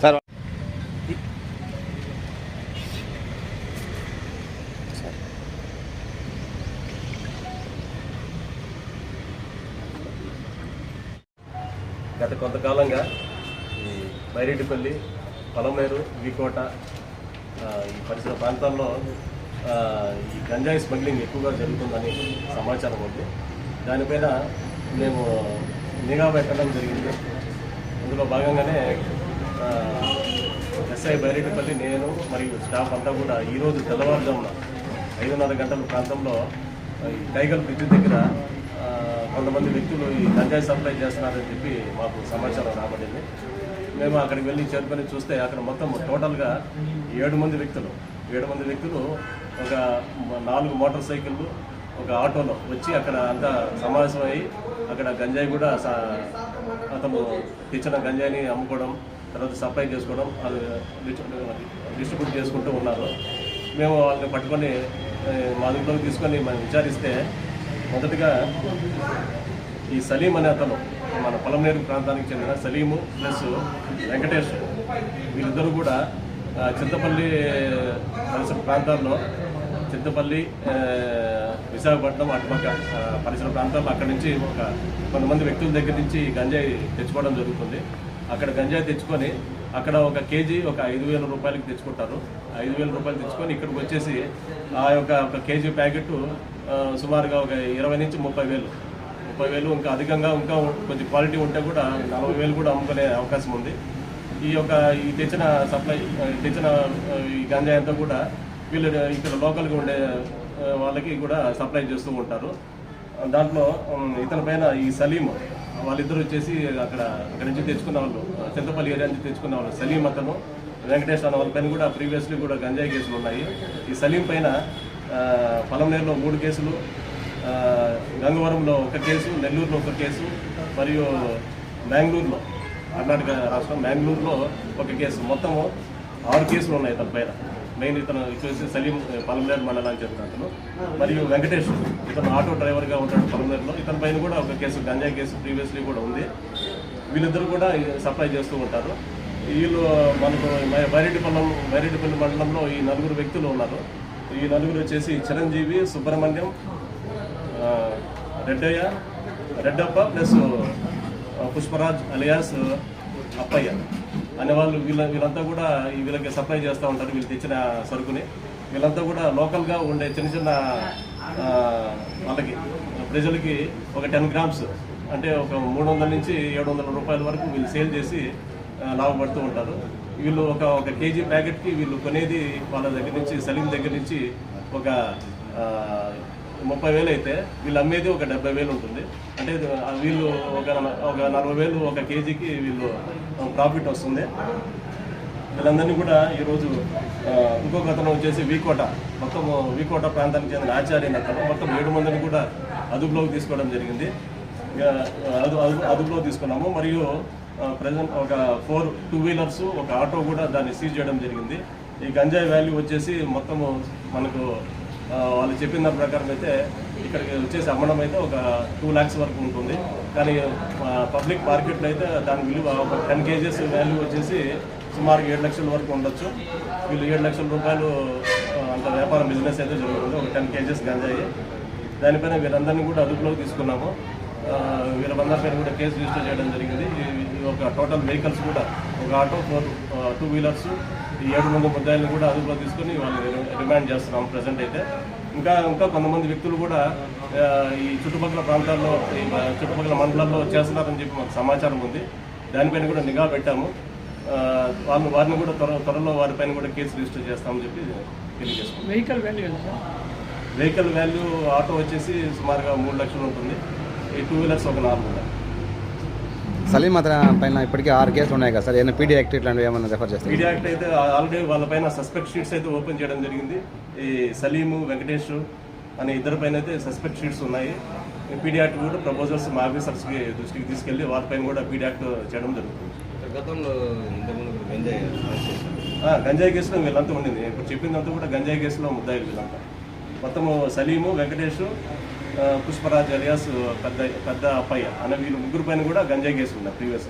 Sir గత కొంతకాలంగా ఈ బైరెడ్డిపల్లి పొలమేరు వికోట ఈ పరిసర ప్రాంతాల్లో ఈ గంజాయి స్మగ్లింగ్ ఎక్కువగా జరుగుతుందని సమాచారం ఉంది. దానిపైన మేము నిఘా పెట్టడం జరిగింది. అందులో భాగంగానే ఎస్ఐ బైరెడ్డిపల్లి నేను మరియు స్టాఫ్ అంతా కూడా ఈరోజు తెల్లవారుజామున ఐదున్నర గంటల ప్రాంతంలో ఈ టైగర్ బ్రిడ్జ్ దగ్గర కొంతమంది వ్యక్తులు ఈ గంజాయి సప్లై చేస్తున్నారని చెప్పి మాకు సమాచారం రాబడింది. మేము అక్కడికి వెళ్ళి చేరుకొని చూస్తే అక్కడ మొత్తం టోటల్గా ఏడు మంది వ్యక్తులు. ఏడు మంది వ్యక్తులు ఒక నాలుగు మోటార్ సైకిళ్ళు ఒక ఆటోలో వచ్చి అక్కడ అంతా సమావేశం అయ్యి అక్కడ గంజాయి కూడా అతను తెచ్చిన గంజాయిని అమ్ముకోవడం తర్వాత సప్లై చేసుకోవడం అది డిస్ట్రిబ్యూట్ చేసుకుంటూ ఉన్నారు. మేము వాళ్ళని పట్టుకొని మా దగ్గరలోకి తీసుకొని మనం విచారిస్తే మొదటగా ఈ సలీం అనే అతను మన పొలంనేరు ప్రాంతానికి చెందిన సలీము ప్లస్ వెంకటేష్. వీళ్ళిద్దరూ కూడా చింతపల్లి పరిసర ప్రాంతాల్లో చింతపల్లి విశాఖపట్నం అటుపక్క పరిసర ప్రాంతాల్లో అక్కడి నుంచి ఒక కొంతమంది వ్యక్తుల దగ్గర నుంచి గంజాయి తెచ్చుకోవడం జరుగుతుంది. అక్కడ గంజాయి తెచ్చుకొని అక్కడ ఒక కేజీ ఒక ఐదు వేల రూపాయలకి తెచ్చుకుంటారు. ఐదు వేల రూపాయలు తెచ్చుకొని ఇక్కడికి వచ్చేసి ఆ యొక్క ఒక కేజీ ప్యాకెట్ సుమారుగా ఒక ఇరవై నుంచి ముప్పై వేలు ముప్పై వేలు ఇంకా అధికంగా ఇంకా కొంచెం క్వాలిటీ ఉంటే కూడా నలభై వేలు కూడా అమ్ముకునే అవకాశం ఉంది. ఈ యొక్క ఈ తెచ్చిన సప్లై తెచ్చిన ఈ గంజాయి అంతా కూడా వీళ్ళు ఇక్కడ లోకల్గా ఉండే వాళ్ళకి కూడా సప్లై చేస్తూ ఉంటారు. దాంట్లో ఇతని పైన ఈ సలీం వాళ్ళిద్దరు వచ్చేసి అక్కడ అక్కడ నుంచి తెచ్చుకున్న వాళ్ళు చింతపల్లి ఏరియా నుంచి తెచ్చుకున్న వాళ్ళు. సలీం అతను వెంకటేష్ అన్న వాళ్ళ పైన కూడా ప్రీవియస్లీ కూడా గంజాయి కేసులు ఉన్నాయి. ఈ సలీం పైన పొలం పొలంనేరులో మూడు కేసులు గంగవరంలో ఒక కేసు నెల్లూరులో ఒక కేసు మరియు బెంగళూరులో కర్ణాటక రాష్ట్రం బెంగళూరులో ఒక కేసు. మొత్తము ఆరు కేసులు ఉన్నాయి తన పైన. మెయిన్ ఇతను చూసి సలీం పలమనేరు మండలానికి చెందిన అతను. మరియు వెంకటేష్ ఇతను ఆటో డ్రైవర్గా ఉంటాడు పలమనేరులో. ఇతని పైన కూడా ఒక కేసు గంజాయి కేసు ప్రీవియస్లీ కూడా ఉంది. వీళ్ళిద్దరు కూడా సప్లై చేస్తూ ఉంటారు. వీళ్ళు మనకు బైరెడ్డిపల్లం బైరెడ్డిపల్లి మండలంలో ఈ నలుగురు వ్యక్తులు ఉన్నారు. ఈ నలుగురు వచ్చేసి చిరంజీవి సుబ్రహ్మణ్యం రెడ్డయ్య రెడ్డప్ప ప్లస్ పుష్పరాజ్ అలియాస్ అప్పయ్య. అనే వాళ్ళు వీళ్ళ వీళ్ళంతా కూడా వీళ్ళకి సప్లై చేస్తూ ఉంటారు వీళ్ళు తెచ్చిన సరుకుని. వీళ్ళంతా కూడా లోకల్గా ఉండే చిన్న చిన్న వాళ్ళకి ప్రజలకి ఒక టెన్ గ్రామ్స్ అంటే ఒక మూడు వందల నుంచి ఏడు వందల రూపాయల వరకు వీళ్ళు సేల్ చేసి లాభపడుతూ ఉంటారు. వీళ్ళు ఒక ఒక కేజీ ప్యాకెట్కి వీళ్ళు కొనేది వాళ్ళ దగ్గర నుంచి సలీం దగ్గర నుంచి ఒక ముప్పై వేలు అయితే వీళ్ళు అమ్మేది ఒక డెబ్బై వేలు ఉంటుంది అంటే వీళ్ళు ఒక ఒక నలభై వేలు ఒక కేజీకి వీళ్ళు ప్రాఫిట్ వస్తుంది. వీళ్ళందరినీ కూడా ఈరోజు ఇంకొక అతను వచ్చేసి వీకోట మొత్తం వీకోట ప్రాంతానికి చెందిన ఆచార్య అతను. మొత్తం ఏడు మందిని కూడా అదుపులోకి తీసుకోవడం జరిగింది. ఇక, అదు అదుపులో తీసుకున్నాము. మరియు ప్రజెంట్ ఒక ఫోర్ టూ వీలర్స్ ఒక ఆటో కూడా దాన్ని సీజ్ చేయడం జరిగింది. ఈ గంజాయి వాల్యూ వచ్చేసి మొత్తము మనకు వాళ్ళు చెప్పిన దాని ప్రకారం అయితే ఇక్కడికి వచ్చేసి అమ్మడం అయితే ఒక టూ ల్యాక్స్ వరకు ఉంటుంది. కానీ పబ్లిక్ మార్కెట్లో అయితే దాని విలువ ఒక టెన్ కేజెస్ వాల్యూ వచ్చేసి సుమారు ఏడు లక్షల వరకు ఉండొచ్చు. వీళ్ళు ఏడు లక్షల రూపాయలు అంత వ్యాపారం బిజినెస్ అయితే జరుగుతుంది. ఒక టెన్ కేజెస్ గంజాయి. దానిపైన వీరందరినీ కూడా అదుపులోకి తీసుకున్నాము. వీళ్ళందరిపైన పైన కూడా కేసు రిజిస్టర్ చేయడం జరిగింది. ఒక టోటల్ వెహికల్స్ కూడా ఒక ఆటో ఫోర్ టూ వీలర్స్ ఈ ఏడు మంది ముద్దాయిలను కూడా అదుపులో తీసుకొని వాళ్ళు రిమాండ్ చేస్తున్నాం ప్రజెంట్ అయితే. ఇంకా ఇంకా కొంతమంది వ్యక్తులు కూడా ఈ చుట్టుపక్కల ప్రాంతాల్లో ఈ చుట్టుపక్కల మండలాల్లో చేస్తున్నారని చెప్పి మాకు సమాచారం ఉంది. దానిపైన కూడా నిఘా పెట్టాము. వాళ్ళు వారిని కూడా త్వర త్వరలో వారిపైన కూడా కేసు రిజిస్టర్ చేస్తామని చెప్పి తెలియజేసుకున్నాం. Vehicle value vehicle value auto వచ్చేసి సుమారుగా మూడు లక్షలు ఉంటుంది. ఈ టూ వీలర్స్ ఒక నాలుగు సలీం అతని పైన ఇప్పటికే ఆరు కేసులు ఉన్నాయి కదా సార్. ఏమైనా పీడీ యాక్ట్ ఇట్లాంటివి ఏమైనా రెఫర్ చేస్తారు మీడియా యాక్ట్ అయితే ఆల్రెడీ వాళ్ళపైన సస్పెక్ట్ షీట్స్ అయితే ఓపెన్ చేయడం జరిగింది. ఈ సలీము వెంకటేష్ అనే ఇద్దరి పైన అయితే సస్పెక్ట్ షీట్స్ ఉన్నాయి. పీడీ యాక్ట్ కూడా ప్రపోజల్స్ మా ఆఫీసర్స్కి దృష్టికి తీసుకెళ్ళి వారిపైన కూడా పీడీ యాక్ట్ చేయడం జరుగుతుంది. గతంలో గంజాయి కేసులో వీళ్ళంతా ఉండింది. ఇప్పుడు చెప్పిందంతా కూడా గంజాయి కేసులో ముద్దాయిలు వీళ్ళంతా. మొత్తము సలీము వెంకటేష్ పుష్పరాజ్ అలియాస్ పెద్ద పెద్ద అప్పయ్య. అనే వీళ్ళు ముగ్గురు పైన కూడా గంజాయి కేసు ఉన్నాయి ప్రీవియస్